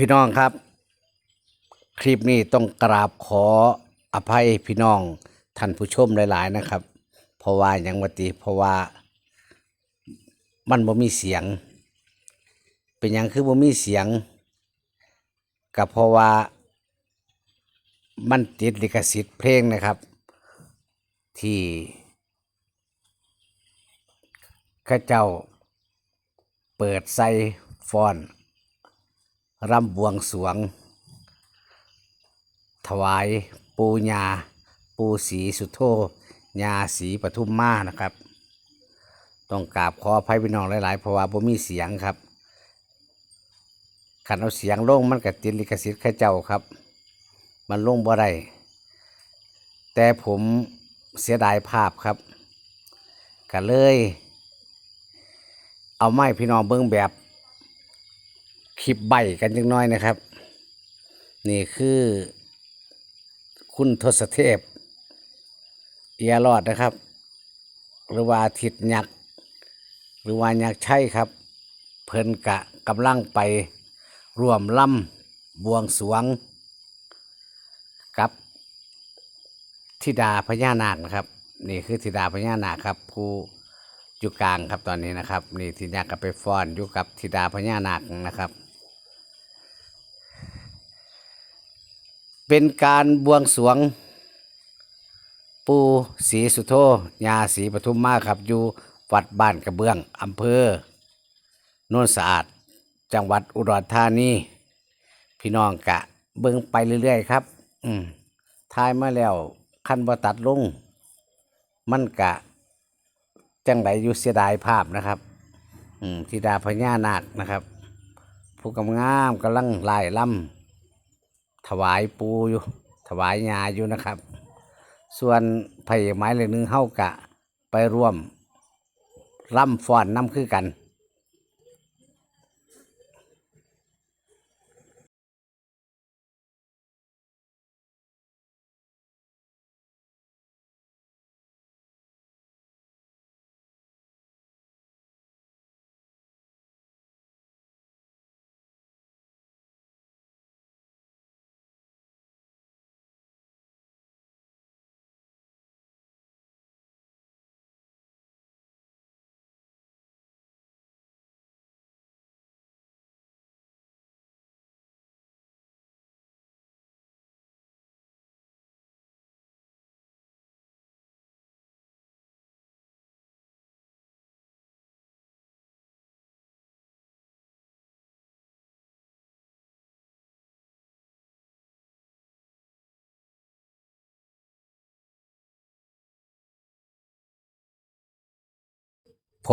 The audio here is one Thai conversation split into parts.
พี่น้องครับ คลิปนี้ต้องกราบขออภัยพี่น้องท่านผู้ชมหลาย ๆ นะครับ เพราะว่าอย่างวัติเพราะว่า มันบ่มีเสียง เป็นอย่างคือบ่มีเสียงก็เพราะว่ามันติดลิขสิทธิ์เพลงนะครับ ที่ข้าเจ้าเปิดใส่ฟอนต์ รำบวงสวง ถวายปูญาปูศรีสุโธญาศรีปทุมมานะครับ ต้องกราบขออภัยพี่น้องหลายๆ เพราะว่าบ่มีเสียงครับขันเอาเสียงลงมันก็ติดลิขสิทธิ์ข้าเจ้าครับ มันลงบ่ได้แต่ผมเสียดายภาพครับก็เลย เอาไม้พี่น้องเบิ้งแบบ ลิปใบกันจังน้อยนะครับ นี่คือ คุณทศเทพ เอียรอดนะครับ หรือว่าอาทิตย์ยักษ์หรือว่ายักษ์ใช่ครับ เพิ่นกะกำลังไปรวมล่ำบวงสวง กับธิดาพญานาคนะครับ นี่คือธิดาพญานาคครับผู้อยู่กลางครับตอนนี้นะครับ นี่ธิดากับไปฟ้อนอยู่กับธิดาพญานาคนะครับ เป็นการบวงสรวง ปู่ศรีสุโธญาศรีปทุมมาครับอยู่วัดบ้านกระเบื้องอำเภอโนนสะอาด จังหวัดอุดรธานีพี่น้องกะ เบิ่งไปเรื่อยๆครับ อืมทายมาแล้วคันบ่ตัดลง มันกะ จังไดอยู่เสียดายภาพนะครับ อืมธิดาพญานาคนะครับ ผู้กำงามกำลังไล่ล่ำ ถวายปูอยู่ ถวายยาอยู่นะครับ ส่วนไผ่ไม้เลยหนึ่งเฮากะไปร่วมร่ำฟ้อนน้ำคือกัน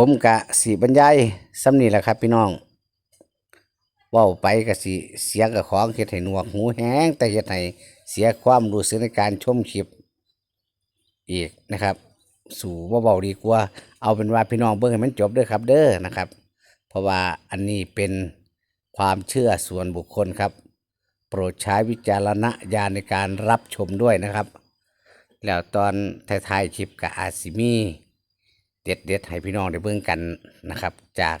ผมกะสีบรรยายสำนีแหละครับพี่น้องเว้าไปกะสีเสียกับของเฮ็ดให้หนวกหูแห้ง แต่เฮ็ดให้เสียความรู้สึกในการชมคลิปอีกนะครับ สู่ว่าเบาดีกว่า เอาเป็นว่าพี่น้องเบิ่งให้มันจบด้อครับ เด้อนะครับ เพราะว่าอันนี้เป็นความเชื่อส่วนบุคคลครับ โปรดใช้วิจารณญาณในการรับชมด้วยนะครับ แล้วตอนท้ายๆคลิปกับอาจสิมี เด็ดเด็ดให้พี่น้องได้เบิ่งกันนะครับ จาก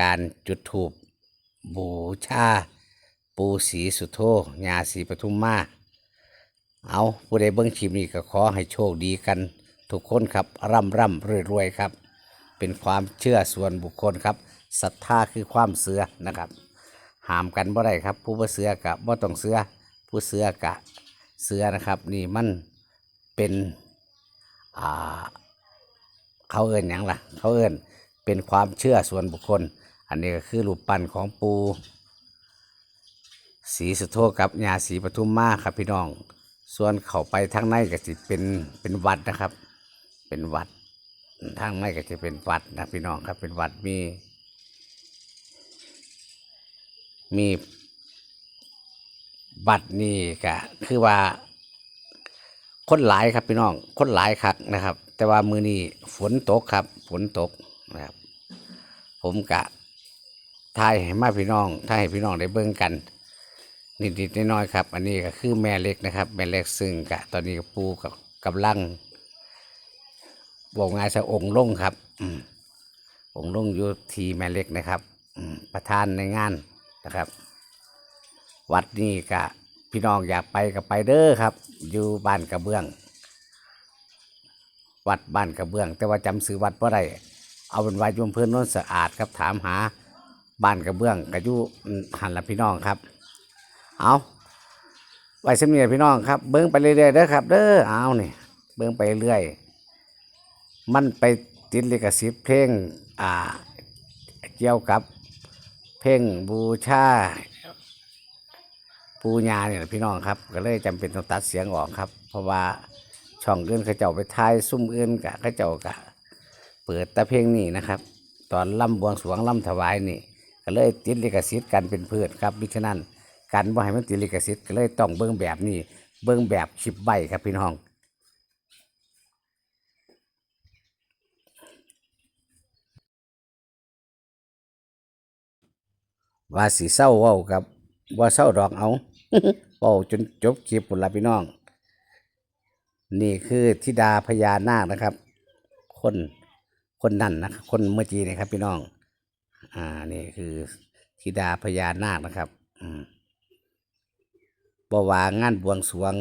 การจุดธูปบูชาปูศีสุโธญาศีปทุมมาเอาผู้ใดเบิ่งคลิปนี้ก็ขอให้โชคดีกัน ทุกคนครับร่ำร่ำรวยรวยครับ เป็นความเชื่อส่วนบุคคลครับศรัทธาคือความเสือนะครับหามกันบ่ได้ครับ ผู้บ่เสือกะบ่ต้องเสือผู้เสือกะเสือนะครับ นี่มันเป็นอ่า เขาเอิ้นหยังล่ะ เขาเอิ้นเป็นความเชื่อส่วนบุคคล อันนี้ก็คือรูปปั้นของปูศรีสุโธกับญาศรีปทุมมาครับพี่น้อง ส่วนเขาไปทางในก็สิเป็นเป็นวัดนะครับ เป็นวัดทางในก็จะเป็นวัดนะพี่น้องครับเป็นวัดมี มีบัตรนี่ก็คือว่า คนหลายครับพี่น้อง คนหลายคักนะครับ แต่ว่ามือนี้ฝนตกครับ ฝนตกนะครับ ผมกะทายให้มาพี่น้องทายให้พี่น้องได้เบิ่งกัน นิดๆน้อยๆครับ อันนี้ก็คือแม่เล็กนะครับ แม่เล็กซึ่งกะ ตอนนี้ก็ปูกับกำลังบอกงานจะองค์ลงครับองค์ลงอยู่ทีแม่เล็กนะครับประธานในงานนะครับ วัดนี้กะพี่น้องอยากไปก็ไปเด้อครับ อยู่บ้านกระเบื้อง วัดบ้านกระเบื้อง แต่ว่าจำซื้อวัดว่าไรเอาเป็นว่ายุ่มเพื่อนน้นสะอาดครับถามหาบ้านกระเบื้องกระยุหันละพี่น้องครับ เอาไว้สำเนียพี่น้องครับ เบิ้งไปเรื่อยๆเด้อครับ เด้อเอาเนี่ยเบิ้งไปเรื่อยมันไปติดลิขสิทธิ์เพลงอ่าเกี่ยวกับ เพ่งบูชาปูญาเนี่ยพี่น้องครับ ก็เลยจำเป็นต้องตัดเสียงออกครับ เพราะว่า ช่องอื่นเขาเจ้าไปทายซุ่มอื่นกะเขาเจ้ากะ เปิดต่เพลงนี้นะครับ ตอนล่ำบวงสรวงล่ำถวายนี่ ก็เลยติดลิขสิทธิ์กันเป็นเพื่อนครับมิฉะนั้นการบ่ให้มันติดลิขสิทธิ์ก็เลยต้องเบิ้งแบบนี้ เบิ้งแบบคลิปใบครับพี่น้องว่าสีเศร้าเว้ากับว่าเศร้าดอกเอาเว้าจนจบคลิปปุ่นละพี่น้อง นี่คือธิดาพญานาคนะครับ คนคนนั่นนะคนเมื่อกี้นี่ครับ พี่น้อง อ่านี่คือธิดาพญานาคนะครับ อืมบวางานบวงสรวง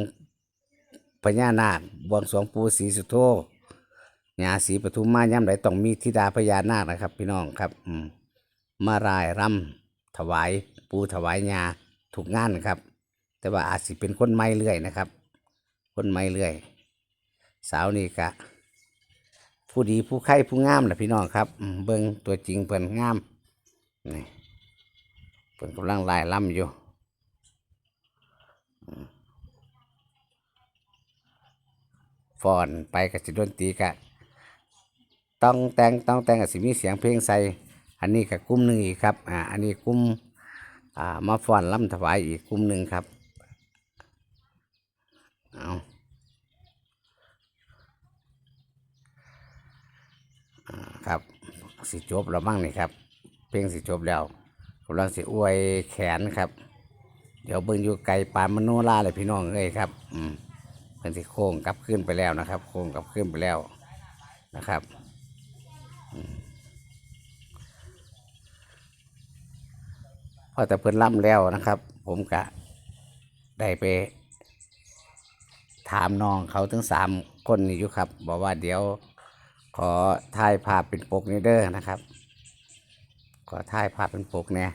พญานาคบวงสรวงปูศรีสุโธญาศรีปทุมมาย่ำไหลต้องมีธิดาพญานาคนะครับ พี่น้องครับ อืมมารายรำถวายปูถวายยาถูกงานนะครับ แต่ว่าอาจสิเป็นคนไม่เรื่อยนะครับ คนไม่เรื่อย สาวนี่กะ ผู้ดีผู้ไข่ผู้งามแหละพี่น้องครับเบิ้งตัวจริงเพิ่นงามนี่เพิ่นกำลังลายล่ำอยู่ฟอนไปกับสิดนตีกะ ต้องแต่งต้องแต่งกับสิมีเสียงเพลงใส่อันนี้กับกลุ่มหนึ่งอีกครับอ่าอันนี้กลุ่มอ่ามาฟอนล่ำถวายอีกกลุ่มหนึ่งครับเอา ครับ สิจบแล้วมั่งนี่ครับ เพลงสิจบแล้วกำลังสิอวยแขนครับ เดี๋ยวเบิ่งอยู่ไกลปานมโนราเลยพี่น้องเอ้ยครับ อืมเพิ่นสิโค้งกลับขึ้นไปแล้วนะครับ โค้งกลับขึ้นไปแล้วนะครับพอแต่เพิ่นล่ำแล้วนะครับ ผมกะได้ไป ถามน้องเขาถึงสามคนนี่อยู่ครับ บอกว่าเดี๋ยว ขอถ่ายภาพเป็นปกนี่เด้อนะครับ ขอถ่ายภาพเป็นปกเนี่ย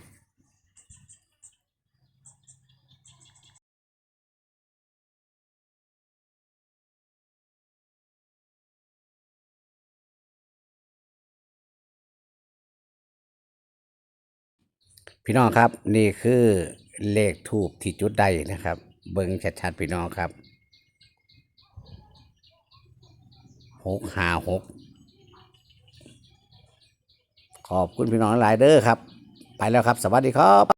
พี่น้องครับนี่คือเลขทูบที่จุดใดนะครับ เบิ้งชัดๆพี่น้องครับหกหาหก ขอบคุณพี่น้องหลายเด้อครับ ไปแล้วครับ สวัสดีครับ